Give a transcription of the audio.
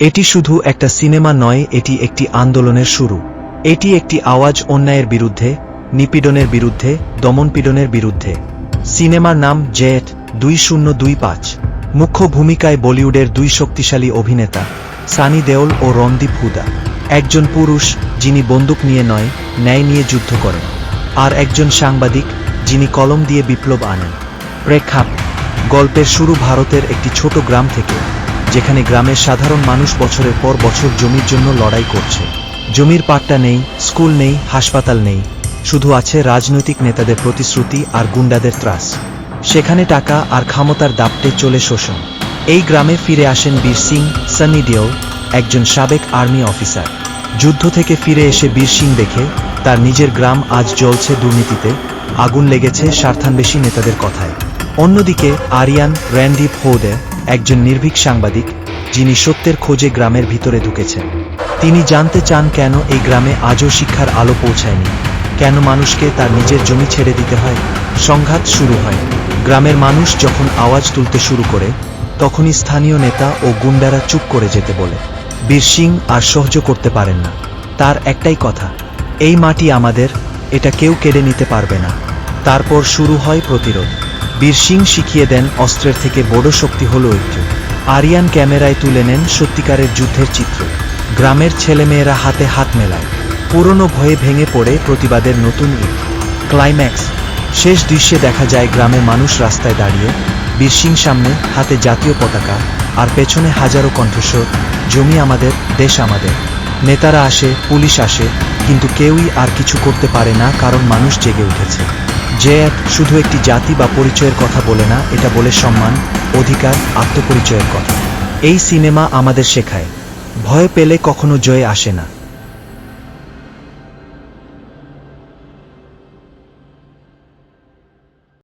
এটি শুধু একটা সিনেমা নয়, এটি একটি আন্দোলনের শুরু। এটি একটি আওয়াজ অন্যায়ের বিরুদ্ধে, নিপীড়নের বিরুদ্ধে, দমনপীড়নের বিরুদ্ধে। সিনেমার নাম জেট দুই শূন্য দুই পাঁচ। মুখ্য ভূমিকায় বলিউডের দুই শক্তিশালী অভিনেতা, সানি দেওল ও রণদীপ হুদা। একজন পুরুষ, যিনি বন্দুক নিয়ে নয়, ন্যায় নিয়ে যুদ্ধ করেন। আর একজন সাংবাদিক, যিনি কলম দিয়ে বিপ্লব আনেন। প্রেক্ষাপ গল্পের শুরু ভারতের একটি ছোট গ্রাম থেকে। যেখানে গ্রামের সাধারণ মানুষ বছরের পর বছর জমির জন্য লড়াই করছে। জমির পাট্টা নেই, স্কুল নেই, হাসপাতাল নেই। শুধু আছে রাজনৈতিক নেতাদের প্রতিশ্রুতি আর গুন্ডাদের ত্রাস। সেখানে টাকা আর ক্ষমতার দাপটে চলে শোষণ। এই গ্রামে ফিরে আসেন বীর সিং, সানি দেওল, একজন সাবেক আর্মি অফিসার। যুদ্ধ থেকে ফিরে এসে বীর সিং দেখে, তার নিজের গ্রাম আজ জ্বলছে দুর্নীতিতে, আগুন লেগেছে স্বার্থান্বেষী নেতাদের কথায়। অন্যদিকে আরিয়ান র্যান্ডিপ হোদে একজন নির্ভীক সাংবাদিক, যিনি সত্যের খোঁজে গ্রামের ভিতরে ঢুকেছেন। তিনি জানতে চান কেন এই গ্রামে আজও শিক্ষার আলো পৌঁছায়নি। কেন মানুষকে তার নিজের জমি ছেড়ে দিতে হয়? সংঘাত শুরু হয়। গ্রামের মানুষ যখন আওয়াজ তুলতে শুরু করে, তখনই স্থানীয় নেতা ও গুন্ডারা চুপ করে যেতে বলে। বীর সিং আর সহ্য করতে পারেন না। তার একটাই কথা, এই মাটি আমাদের, এটা কেউ কেড়ে নিতে পারবে না। তারপর শুরু হয় প্রতিরোধ। বীর সিং শিখিয়ে দেন অস্ত্রের থেকে বড় শক্তি হল ঐক্য আরিয়ান ক্যামেরায় তুলে নেন সত্যিকারের যুদ্ধের চিত্র। গ্রামের ছেলেমেয়েরা হাতে হাত মেলায়। পুরনো ভয়ে ভেঙে পড়ে প্রতিবাদের নতুন ঈদ ক্লাইম্যাক্স। শেষ দৃশ্যে দেখা যায় গ্রামের মানুষ রাস্তায় দাঁড়িয়ে, বীরসিং সামনে হাতে জাতীয় পতাকা, আর পেছনে হাজারো কণ্ঠস্বর, জমি আমাদের, দেশ আমাদের। নেতারা আসে, পুলিশ আসে, কিন্তু কেউই আর কিছু করতে পারে না কারণ মানুষ জেগে উঠেছে। যে এক শুধু একটি জাতি বা পরিচয়ের কথা বলে না, এটা বলে সম্মান, অধিকার, আত্মপরিচয়ের কথা। এই সিনেমা আমাদের শেখায়। ভয় পেলে কখনো জয় আসে না।